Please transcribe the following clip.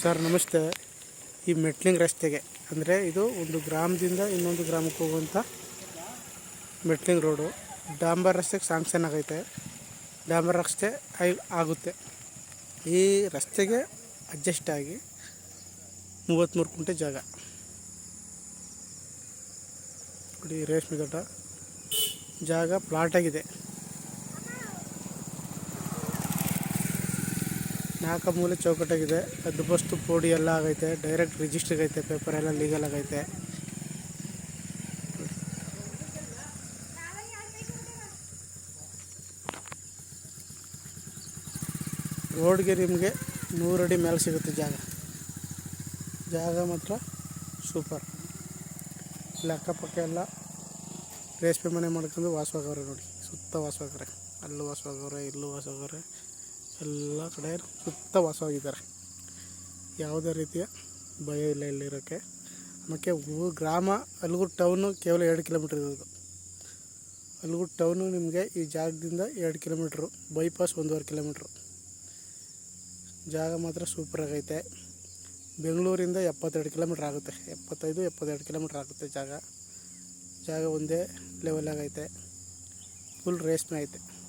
Sir, ನಮಸ್ತೆ. ಈ metalling ರಸ್ತೆಗೆ, ಅಂದರೆ ಇದು ಒಂದು ಗ್ರಾಮದಿಂದ ಇನ್ನೊಂದು ಗ್ರಾಮಕ್ಕೆ ಹೋಗುವಂಥ ಮೆಟ್ಲಿಂಗ್ ರೋಡು. ಡಾಂಬರ್ ರಸ್ತೆಗೆ ಸ್ಯಾಂಕ್ಷನ್ ಆಗೈತೆ. ಡಾಂಬರ್ ರಸ್ತೆ ಐ ಆಗುತ್ತೆ. ಈ ರಸ್ತೆಗೆ ಅಡ್ಜಸ್ಟ್ ಆಗಿ ಮೂವತ್ತ್ಮೂರು ಕುಂಟೆ ಜಾಗ. ನೋಡಿ, ರೇಷ್ಮೆ ದೊಡ್ಡ ಜಾಗ ಪ್ಲಾಟ್ ನಾಲ್ಕು ಮೂಲೆ ಚೌಕಟ್ಟಾಗಿದೆ. ಅದು ಬಸ್ತು ಪೋಡಿ ಎಲ್ಲ ಆಗೈತೆ. ಡೈರೆಕ್ಟ್ ರಿಜಿಸ್ಟ್ರಿಗೆ ಐತೆ ಪೇಪರ್ ಎಲ್ಲ ಲೀಗಲ್ ಆಗೈತೆ. ರೋಡ್ಗೆ ನಿಮಗೆ ನೂರಡಿ ಮೇಲೆ ಸಿಗುತ್ತೆ ಜಾಗ. ಜಾಗ ಮಾತ್ರ ಸೂಪರ್ ಇಲ್ಲಿ ಅಕ್ಕಪಕ್ಕ ಎಲ್ಲ ರೇಷ್ಮೆ ಮನೆ ಮಾಡ್ಕೊಂಡು ವಾಸವಾಗವ್ರೆ ನೋಡಿ. ಸುತ್ತ ವಾಸವಾಗವ್ರೆ ಅಲ್ಲೂ ವಾಸವಾಗವ್ರೆ ಇಲ್ಲೂ ವಾಸವಾಗವ್ರೆ ಎಲ್ಲ ಕಡೆ ಸುತ್ತ ವಾಸವಾಗಿದ್ದಾರೆ. ಯಾವುದೇ ರೀತಿಯ ಭಯ ಇಲ್ಲ ಇಲ್ಲಿರೋಕ್ಕೆ. ಮತ್ತು ಊರು ಗ್ರಾಮ ಅಲ್ಗೂರು ಟೌನು ಕೇವಲ ಎರಡು ಕಿಲೋಮೀಟ್ರ್ ಇರೋದು. ಅಲ್ಗೂರು ಟೌನು ನಿಮಗೆ ಈ ಜಾಗದಿಂದ ಎರಡು ಕಿಲೋಮೀಟ್ರು, ಬೈಪಾಸ್ ಒಂದೂವರೆ ಕಿಲೋಮೀಟ್ರು. ಜಾಗ ಮಾತ್ರ ಸೂಪರ್ ಆಗೈತೆ. ಬೆಂಗಳೂರಿಂದ ಎಪ್ಪತ್ತೆರಡು ಕಿಲೋಮೀಟ್ರ್ ಆಗುತ್ತೆ. ಎಪ್ಪತ್ತೈದು, ಎಪ್ಪತ್ತೆರಡು ಕಿಲೋಮೀಟ್ರ್ ಆಗುತ್ತೆ ಜಾಗ. ಜಾಗ ಒಂದೇ ಲೆವೆಲಾಗೈತೆ ಫುಲ್ ರೇಸ್ಮೆ ಐತೆ.